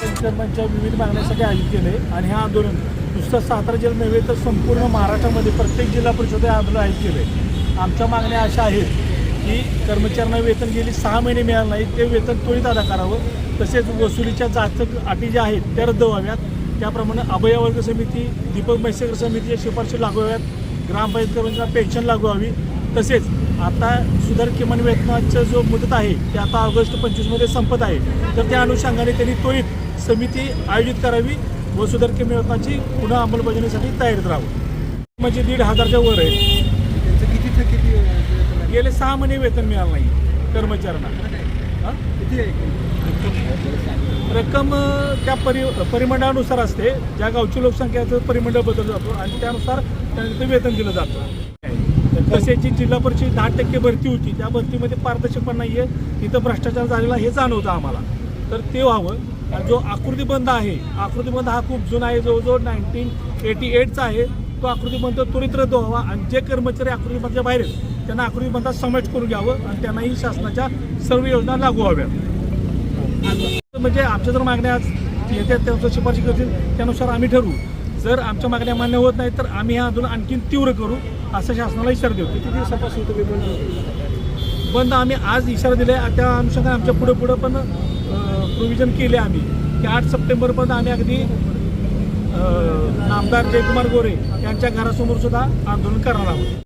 पंचकर्मांच्या विविध मागण्यासाठी आयोजित केले आणि हे आंदोलन नुसतं सातारा जिल्हा नव्हे तर संपूर्ण महाराष्ट्रामध्ये प्रत्येक जिल्हा परिषद हे आंदोलन आयोजित केले. आमच्या मागण्या अशा आहेत की कर्मचाऱ्यांना वेतन गेली सहा महिने मिळालं नाही ते वेतन त्वरित अदा करावं. तसेच वसुलीच्या जास्त अटी ज्या आहेत त्या रद्द व्हाव्यात. त्याप्रमाणे अभयवर्ग समिती दीपक म्हैसेकर समितीच्या शिफारशी लागू व्हाव्यात. ग्रामपंचायत कर्मचाऱ्यांना पेन्शन लागू व्हावी. तसेच आता सुधार किमान वेतनाचं जो मुदत आहे ते आता ऑगस्ट पंचवीसमध्ये संपत आहे. तर त्या अनुषंगाने त्यांनी त्वरित समिती आयोजित करावी व सुधार किमान वेतनाची पुन्हा अंमलबजावणीसाठी तयारीत राहावं. म्हणजे दीड हजारच्या वर आहे. त्यांचं किती आहे? गेले सहा महिने वेतन मिळालं नाही कर्मचाऱ्यांना. हा? किती रक्कम त्या परि परिमंडळानुसार असते. ज्या गावची लोकसंख्याचं परिमंडळ बदल जातो आणि त्यानुसार त्यांना ते वेतन दिलं जातं. तसेच जी जिल्हा परिषद दहा टक्के भरती होती त्या भरतीमध्ये पारदर्शकपण नाही आहे तिथं भ्रष्टाचार झालेला हे जाणवतं आम्हाला. तर ते व्हावं. जो आकृतीबंध आहे आकृतीबंध हा खूप जुना आहे जवळजवळ नाईन्टीन एटी एटचा आहे. तो आकृतीबंध त्वरित रद्द व्हावा आणि जे कर्मचारी आकृतीबंधाच्या बाहेर आहेत त्यांना आकृतीबंधात समावेश करून घ्यावं आणि त्यांनाही शासनाच्या सर्व योजना लागू व्हाव्या म्हणजे आमच्या जर मागण्या आज येत्या त्यांचं शिफारशी करतील त्यानुसार आम्ही ठरवू. जर आमच्या मागण्या मान्य होत नाही तर आम्ही हे आंदोलन आणखीन तीव्र करू. असं शासनाला इशारा देऊ किती दिवसापासून तुम्ही बंद बंद आम्ही आज इशारा दिले त्या अनुषंगाने आमच्या पुढे पुढे पण प्रोव्हिजन केले आम्ही. की आठ सप्टेंबरपर्यंत आम्ही अगदी आमदार नामदार जयकुमार गोरे यांच्या घरासमोर सुद्धा आंदोलन करणार आहोत.